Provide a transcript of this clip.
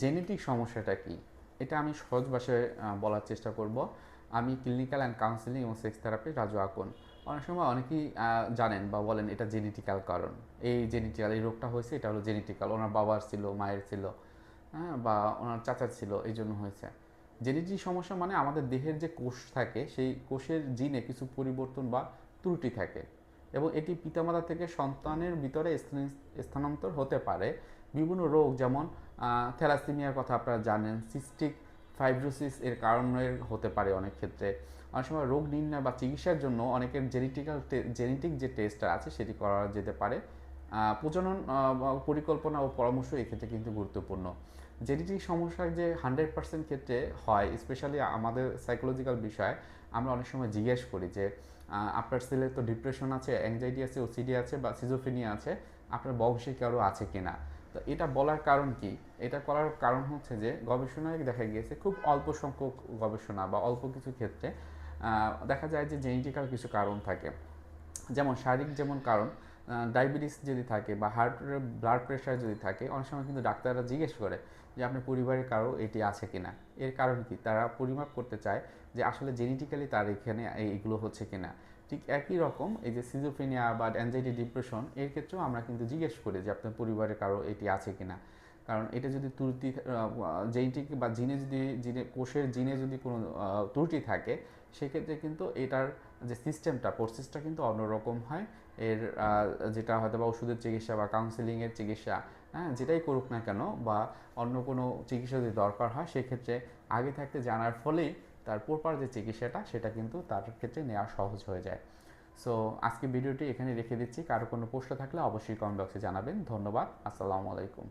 Genetic সমস্যাটা কি? এটা আমি সহজ ভাষায় বলার চেষ্টা করব। আমি ক্লিনিক্যাল অ্যান্ড কাউন্সিলিং এবং সেক্স থেরাপি রাজু আকন। অনেক সময় অনেকেই জানেন বা বলেন এটা জেনেটিক্যাল কারণ। এই জেনেটিক্যাল, এই রোগটা হয়েছে, এটা হলো জেনেটিক্যাল। ওনার বাবার ছিল, মায়ের ছিল হ্যাঁ বা ওনার চাচার ছিল, এই জন্য হয়েছে। জেনেটিক সমস্যা মানে আমাদের দেহের যে কোষ থাকে, সেই কোষের জিনে কিছু পরিবর্তন বা ত্রুটি থাকে। এবং এটি পিতামাতা থেকে সন্তানের ভিতরে স্থানান্তর হতে পারে। বিভিন্ন রোগ যেমন থ্যালাসিমিয়ার কথা আপনারা জানেন, সিস্টিক ফাইব্রোসিস এর কারণে হতে পারে অনেক ক্ষেত্রে। অনেক সময় রোগ নির্ণয় বা চিকিৎসার জন্য অনেকের জেনেটিক্যাল জেনেটিক যে টেস্টটা আছে সেটি করা যেতে পারে। প্রজনন পরিকল্পনা ও পরামর্শ এক্ষেত্রে কিন্তু গুরুত্বপূর্ণ। জেনেটিক সমস্যা যে হান্ড্রেড পার্সেন্ট ক্ষেত্রে হয়, স্পেশালি আমাদের সাইকোলজিক্যাল বিষয়, আমরা অনেক সময় জিজ্ঞেস করি যে আপনার ছেলে তো ডিপ্রেশন আছে, অ্যাংজাইটি আছে, ওসিডি আছে বা সিজোফেনিয়া আছে, আপনার বংশে কারও আছে কিনা? তো এটা বলার কারণ কি? এটা করার কারণ হচ্ছে যে, গবেষণায় দেখা গিয়েছে খুব অল্প সংখ্যক গবেষণা বা অল্প কিছু ক্ষেত্রে দেখা যায় যে জেনেটিক্যাল কিছু কারণ থাকে। যেমন শারীরিক যেমন কারণ ডায়াবেটিস যদি থাকে বা হার্ট ব্লাড প্রেশার যদি থাকে, অনেক সময় কিন্তু ডাক্তাররা জিজ্ঞেস করে যে আপনার পরিবারের কারও এটি আছে কি না এর কারণ কি? তারা পরিমাপ করতে চায় যে আসলে জেনেটিক্যালি তার এখানে এইগুলো হচ্ছে কি না ঠিক একই রকম এই যে সিজোফেনিয়া বা অ্যাংজাইটি ডিপ্রেশন এর ক্ষেত্রেও আমরা কিন্তু জিজ্ঞেস করি যে আপনার পরিবারের কারও এটি আছে কিনা। কারণ এটা যদি ত্রুটি জেনেটিক বা জিনে যদি, জিনে, কোষের জিনে যদি কোনো ত্রুটি থাকে, সেক্ষেত্রে কিন্তু এটার যে সিস্টেমটা, প্রসেসটা কিন্তু অন্যরকম হয়। এর যেটা হয়তো বা ওষুধের চিকিৎসা বা কাউন্সিলিংয়ের চিকিৎসা হ্যাঁ যেটাই করুক না কেন বা অন্য কোনো চিকিৎসা যদি দরকার হয়, সেক্ষেত্রে আগে থাকতে জানার ফলেই তার প্রপার যে চিকিৎসাটা, সেটা কিন্তু তার ক্ষেত্রে নেওয়া সহজ হয়ে যায়। সো আজকে ভিডিওটি এখানে রেখে দিচ্ছি। কারও কোনো প্রশ্ন থাকলে অবশ্যই কমেন্ট বক্সে জানাবেন। ধন্যবাদ। আসসালামু আলাইকুম।